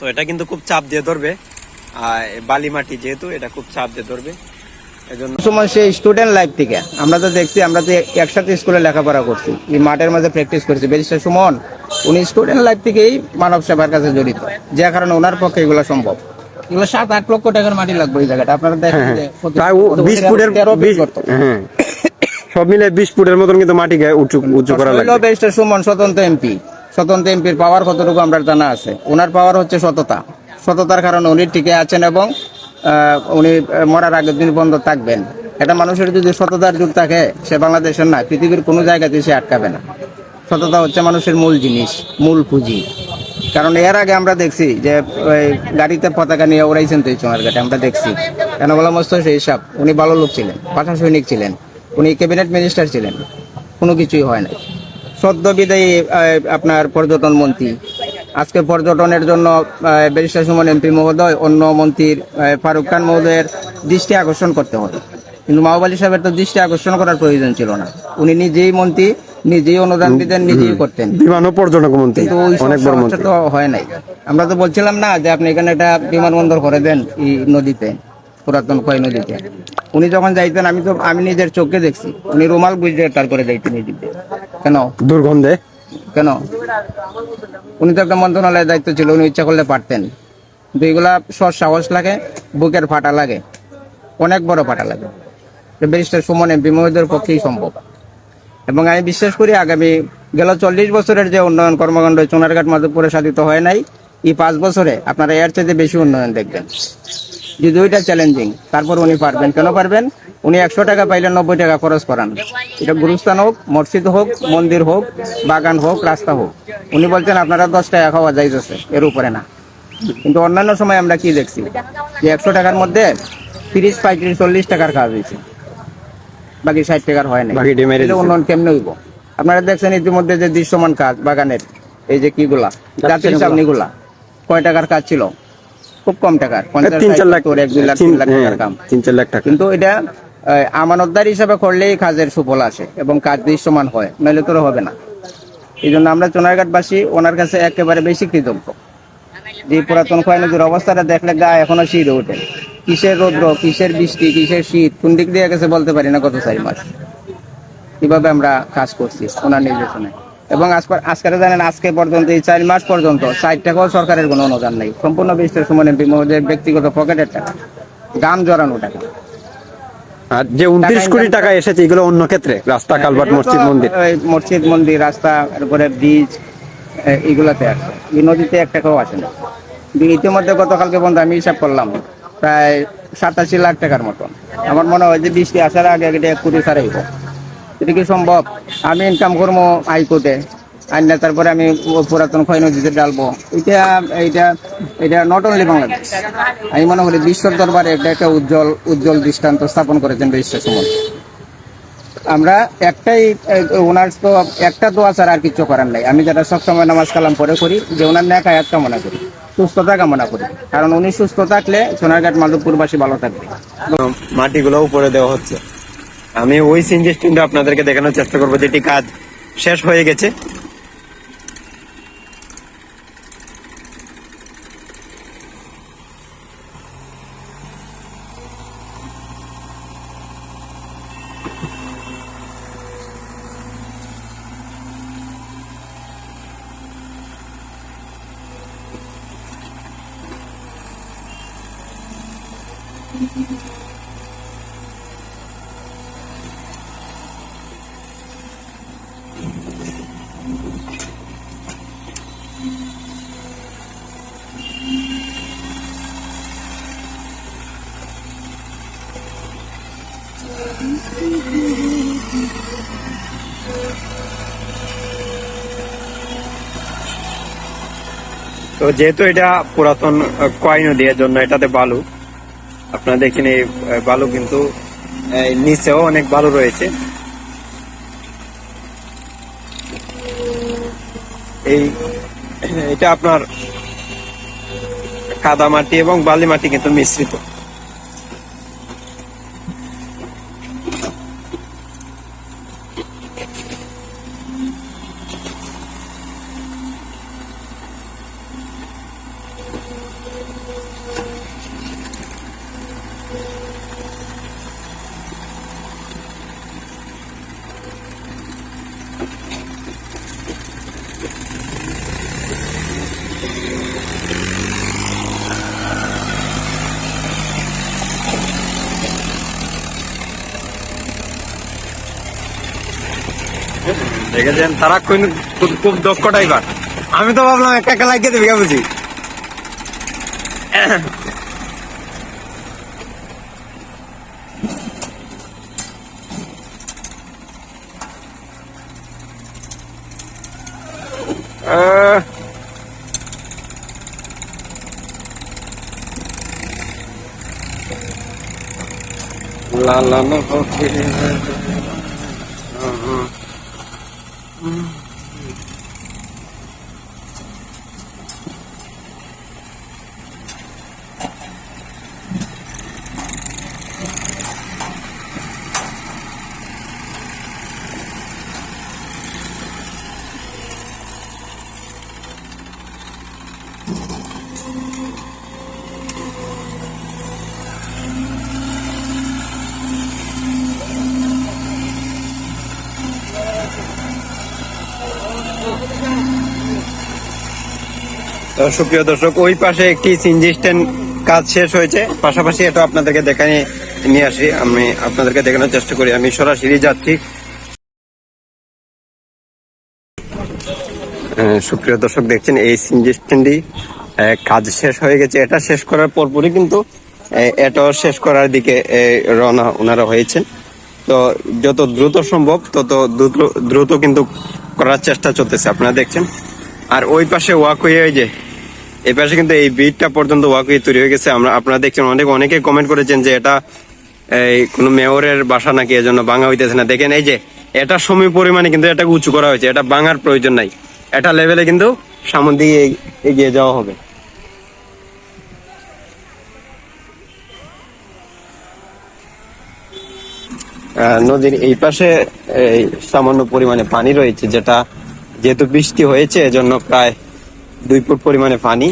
তো এটা কিন্তু খুব চাপ দিয়ে ধরবে। আর বালি মাটি যেহেতু এটা খুব চাপ দিয়ে ধরবে। সময় সেই স্টুডেন্ট লাইফ থেকে আমরা তো দেখছি আমরা তো একসাথে স্কুলে লেখাপড়া করছি। এই মাঠের মধ্যে প্র্যাকটিস করছি। ব্যারিস্টার সুমন উনি স্টুডেন্ট লাইফ থেকেই মানব সেবার কাছে জড়িত। যে কারণে ওনার পক্ষে এগুলো সম্ভব। এগুলো সাত আট লক্ষ টাকার মাটি লাগবে এই জায়গাটা। আপনারা দেখেন যে প্রতি- প্রায় ও বিশ ফুটের। হ্যাঁ সব মিলে বিশ ফুটের মতন কিন্তু মাটিকে উঁচু উঁচু করা লাগবে। ব্যারিস্টার সুমন স্বতন্ত্র এমপি স্বতন্ত্র এমপির পাওয়ার কতটুকু আমরা জানা আছে। ওনার পাওয়ার হচ্ছে সততা। সততার কারণে উনি টিকে আছেন এবং উনি মরার আগের দিন বন্ধ থাকবেন। এটা মানুষের যদি সততার যুগ থাকে, সে বাংলাদেশের না, পৃথিবীর কোনো জায়গাতে সে আটকাবে না। সততা হচ্ছে মানুষের মূল জিনিস, মূল পুঁজি। কারণ এর আগে আমরা দেখছি যে ওই গাড়িতে পতাকা নিয়ে ওড়াইছেন তো চোঙার ঘাটে আমরা দেখছি। কেন বলা মস্ত সেই সব উনি ভালো লোক ছিলেন পাঠা সৈনিক ছিলেন, উনি ক্যাবিনেট মিনিস্টার ছিলেন, কোনো কিছুই হয় নাই। সদ্য বিদায়ী আপনার পর্যটন মন্ত্রী। আজকে পর্যটনের জন্য ব্যারিস্টার সুমন এমপি মহোদয় অন্য মন্ত্রীর ফারুক খান মহোদয়ের দৃষ্টি আকর্ষণ করতে হবে। কিন্তু মাওবালি সাহেবের তো দৃষ্টি আকর্ষণ করার প্রয়োজন ছিল না। উনি নিজেই মন্ত্রী নিজেই অনুদান দিতেন নিজেই করতেন। বিমান ও পর্যটক মন্ত্রী অনেক বড় তো হয় নাই। আমরা তো বলছিলাম না যে আপনি এখানে একটা বিমানবন্দর করে দেন এই নদীতে পুরাতন কয় নদীতে। উনি যখন যাইতেন আমি তো আমি নিজের চোখে দেখছি। উনি রুমাল বুঝতে তারপরে যাইতেন এই কেন? দুর্গন্ধে। কেন? উনি তো একটা মন্ত্রণালয়ের দায়িত্ব ছিল উনি ইচ্ছা করলে পারতেন। কিন্তু এগুলা সৎ সাহস লাগে বুকের ফাটা লাগে অনেক বড় ফাটা লাগে। তো ব্যারিস্টার সুমন এমপি মহোদয়ের পক্ষেই সম্ভব। এবং আমি বিশ্বাস করি আগামী গেল চল্লিশ বছরের যে উন্নয়ন কর্মকাণ্ড চুনারঘাট মাধবপুরে সাধিত হয় নাই এই পাঁচ বছরে আপনারা এর চাইতে বেশি উন্নয়ন দেখবেন। যদি ওইটা চ্যালেঞ্জিং তারপর উনি পারবেন। কেন পারবেন? উনি একশো টাকা পাইলে নব্বই টাকা খরচ করান। এটা গুরুস্থান হোক মসজিদ হোক মন্দির হোক বাগান হোক রাস্তা হোক। উনি বলছেন আপনারা দশ টাকা খাওয়া যাইতেছে এর উপরে না। কিন্তু অন্যান্য সময় আমরা কি দেখছি যে একশো টাকার মধ্যে তিরিশ পঁয়ত্রিশ চল্লিশ টাকার কাজ হয়েছে। বাকি ষাট টাকার হয় না উন্নয়ন কেমনে হইব? আপনারা দেখছেন ইতিমধ্যে যে দৃশ্যমান কাজ বাগানের এই যে কিগুলা জাতীয় চালনিগুলা কয় টাকার কাজ ছিল? খুব কম টাকার পঞ্চাশ লাখ এক দুই লাখ তিন লাখ টাকার হ্যাঁ, কাম। তিন চার লাখ টাকা। কিন্তু এটা আমানতদার হিসাবে করলেই কাজের সুফল আসে এবং কাজ দৃশ্যমান হয় নইলে তো হবে না। এই জন্য আমরা চোনারঘাটবাসী, ওনার কাছে একেবারে বেশি কৃতজ্ঞ। যে পুরাতন খয় নদীর অবস্থাটা দেখলে গা এখনও শীত ওঠে। কিসের রৌদ্র, কিসের বৃষ্টি, কিসের শীত, কোন দিক দিয়ে গেছে বলতে পারি না, গত চার মাস। কীভাবে আমরা কাজ করছি ওনার নির্দেশনে এবং আজকে জানেন, আজকে পর্যন্ত এই চার মাস পর্যন্ত ষাট টাকাও সরকারের কোনো অনুদান নেই। সম্পূর্ণ বিশ্বের সুমন এমপি ব্যক্তিগত পকেটের টাকা। গাম জড়ানো টাকা। আর যে উনত্রিশ কোটি টাকা এসেছে এগুলো অন্য ক্ষেত্রে রাস্তা কালভার্ট মসজিদ মন্দির। মসজিদ মন্দির রাস্তা তারপরে ব্রিজ এগুলাতে আসে এই নদীতে এক টাকাও আসে না। ইতিমধ্যে গতকালকে বন্ধু আমি হিসাব করলাম প্রায় সাতাশি লাখ টাকার মতন। আমার মনে হয় যে বৃষ্টি আসার আগে এটা এক কোটি ছাড়াইব এটা কি সম্ভব? আমি ইনকাম করব হাইকোর্টে আর না তারপরে আমি পুরাতন ক্ষয় নদীতে ডালবো। এটা এটা এটা নট অনলি বাংলাদেশ। আমি মনে করি বিশ্বর দরবারে এটা একটা উজ্জ্বল উজ্জ্বল দৃষ্টান্ত স্থাপন করেছেন বিশ্ব সুমন আমরা একটাই, ওনার তো একটা দোয়া ছাড়া আর কিছু করার নাই। আমি যেটা সবসময় নামাজ কালাম পরে করি, যে ওনার ন্যাক আয়াত কামনা করি, সুস্থতা কামনা করি। কারণ উনি সুস্থ থাকলে সোনারঘাট মাধবপুরবাসী ভালো থাকবে। মাটিগুলো উপরে দেওয়া হচ্ছে। আমি ওই সিনজেস্টিংটা আপনাদেরকে দেখানোর চেষ্টা করব যেটি কাজ শেষ হয়ে গেছে। তো যেহেতু এটা পুরাতন কয় নদী এর জন্য এটাতে বালু। আপনারা দেখেন এই বালু কিন্তু নিচেও অনেক বালু রয়েছে। এই, এটা আপনার কাদা মাটি এবং বালি মাটি কিন্তু মিশ্রিত। দেখেছেন? তারা খুব দক্ষ ড্রাইভার আমি তো ভাবলাম একা একা লাগিয়ে দেবে বুঝি? la la সুপ্রিয় দর্শক ওই পাশে একটি সিনজি স্ট্যান্ড কাজ শেষ হয়েছে। পাশাপাশি এটা আপনাদেরকে দেখানি নিয়ে আসি। আমি আপনাদেরকে দেখানোর চেষ্টা করি। আমি সরাসরি যাচ্ছি। সুপ্রিয় দর্শক দেখছেন এই সিনজি স্ট্যান্ডটি আহ, কাজ শেষ হয়ে গেছে। এটা শেষ করার পরপরই কিন্তু এটাও শেষ করার দিকে রওনা ওনারা হয়েছেন। তো যত দ্রুত সম্ভব তত দ্রুত দ্রুত কিন্তু করার চেষ্টা চলতেছে, আপনারা দেখছেন? আর ওই পাশে ওয়াকওয়ে ওই যে, এই পাশে কিন্তু এই বিটটা পর্যন্ত ওয়াকওয়ে তৈরি হয়ে গেছে। আমরা, আপনারা দেখছেন, অনেক অনেকে কমেন্ট করেছেন যে এটা, এই, কোন মেয়রের বাসা নাকি এজন্য ভাঙা হইতেছে না। দেখেন, এই যে, এটা সময় পরিমাণে কিন্তু এটাকে উঁচু করা হয়েছে। এটা ভাঙার প্রয়োজন নাই। এটা লেভেলে কিন্তু সামন দিয়ে এগিয়ে যাওয়া হবে। নদীর এই পাশে এই সামান্য পরিমাণে পানি রয়েছে, যেটা যেহেতু বৃষ্টি হয়েছে, এজন্য প্রায় দুই ফুট পরিমাণে পানি।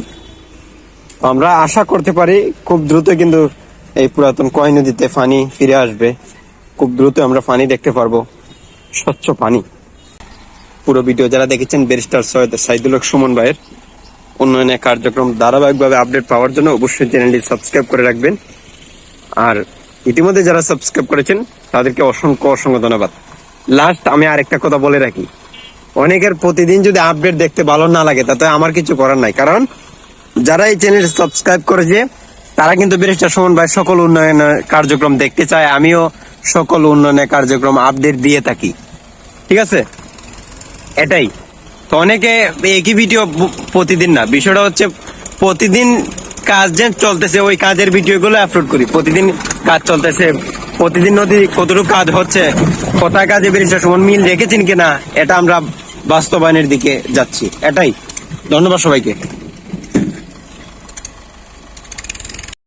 আমরা আশা করতে পারি খুব দ্রুত কিন্তু এই পুরাতন কয় নদীতে পানি ফিরে আসবে। খুব দ্রুত আমরা পানি দেখতে পারব। স্বচ্ছ পানি। পুরো ভিডিও যারা দেখেছেন, ব্যারিস্টার সৈয়দ সাইদুল সুমন ভাইয়ের উন্নয়নের কার্যক্রম ধারাবাহিকভাবে আপডেট পাওয়ার জন্য অবশ্যই চ্যানেলটি সাবস্ক্রাইব করে রাখবেন। আর ইতিমধ্যে যারা সাবস্ক্রাইব করেছেন, তাদেরকে অসংখ্য অসংখ্য ধন্যবাদ। লাস্ট আমি আরেকটা কথা বলে রাখি। অনেকের প্রতিদিন যদি আপডেট দেখতে ভালো না লাগে, তাতে আমার কিছু করার নাই। কারণ, যারা এই চ্যানেল সাবস্ক্রাইব করেছে, তারা কিন্তু ব্যারিস্টার সুমন ভাই সকল উন্নয়নের কার্যক্রম দেখতে চায়। আমিও সকল উন্নয়নের কার্যক্রম আপডেট দিয়ে থাকি। ঠিক আছে? এটাই। তো অনেকে একই ভিডিও প্রতিদিন না। বিষয়টা হচ্ছে, প্রতিদিন কাজ যে চলতেছে, ওই কাজের ভিডিও গুলো আপলোড করি। প্রতিদিন কাজ চলতেছে। প্রতিদিন নদী কতটুকু কাজ হচ্ছে কোথায় কাজে বেরিয়েছে, সমান মিল রেখেছেন কিনা, এটা আমরা বাস্তবায়নের দিকে যাচ্ছি। এটাই। ধন্যবাদ সবাইকে।